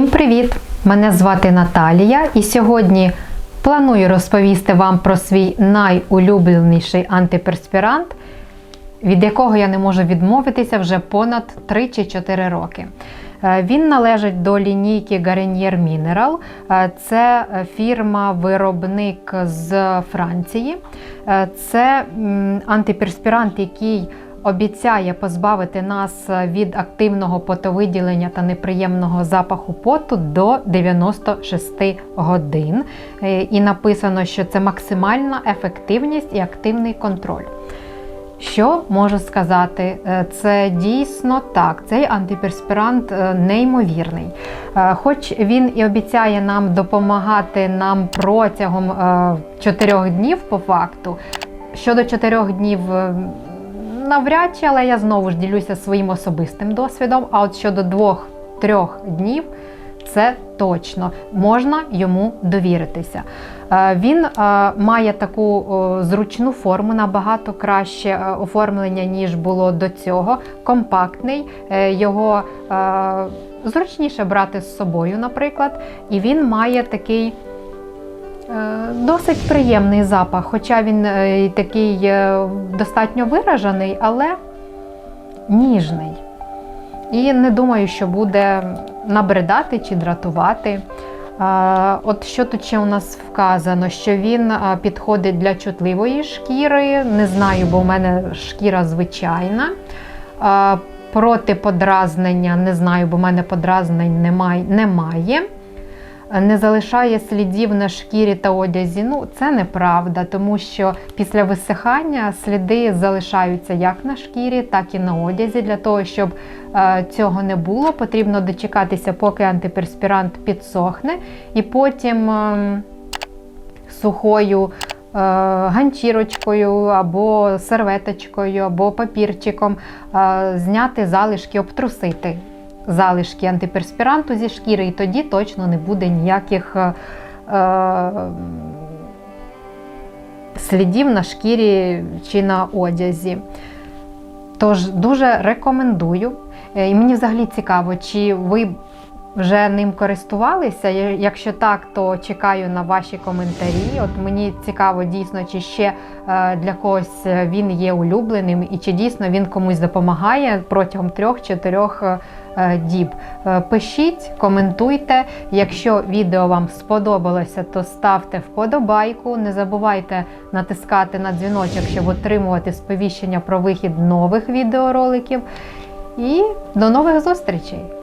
Привіт! Мене звати Наталія, і сьогодні планую розповісти вам про свій найулюбленіший антиперспірант, від якого я не можу відмовитися вже понад 3 чи 4 роки. Е, Він належить до лінійки Garnier Mineral. Е, Це фірма-виробник з Франції. Е, Це антиперспірант, який обіцяє позбавити нас від активного потовиділення та неприємного запаху поту до 96 годин. Е, І написано, що це максимальна ефективність і активний контроль. Що можу сказати? Е, Це дійсно так. Цей антиперспірант е, неймовірний. Е, Хоч він і обіцяє нам допомагати нам протягом е, чотирьох днів по факту. Щодо чотирьох днів. Навряд чи, але я знову ж ділюся своїм особистим досвідом. А от щодо двох-трьох днів, це точно можна йому довіритися. Е, Він е, має таку зручну форму, набагато краще е, оформлення, ніж було до цього. Компактний, його зручніше брати з собою, наприклад, і він має такий. Е, Досить приємний запах, хоча він е, такий е, достатньо виражений, але ніжний. І не думаю, що буде набридати чи дратувати. От що тут ще у нас вказано, що він підходить для чутливої шкіри. Не знаю, бо в мене шкіра звичайна. Проти подразнення не знаю, бо в мене подразнень немає. Не залишає слідів на шкірі та одязі. Ну, це неправда, тому що після висихання сліди залишаються як на шкірі, так і на одязі. Для того, щоб е, цього не було, потрібно дочекатися, поки антиперспірант підсохне, і потім е, сухою. е, Ганчірочкою або серветочкою, або папірчиком е, зняти залишки, обтрусити залишки антиперспіранту зі шкіри, і тоді точно не буде ніяких е, е, слідів на шкірі чи на одязі. Тож дуже рекомендую. Е, І мені взагалі цікаво, чи ви вже ним користувалися. Якщо так, то чекаю на ваші коментарі. От мені цікаво дійсно, чи ще е, для когось він є улюбленим, і чи дійсно він комусь допомагає протягом трьох-чотирьох е, е, діб. Е, Пишіть, коментуйте. Якщо відео вам сподобалося, то ставте вподобайку. Не забувайте натискати на дзвіночок, щоб отримувати сповіщення про вихід нових відеороликів. І до нових зустрічей!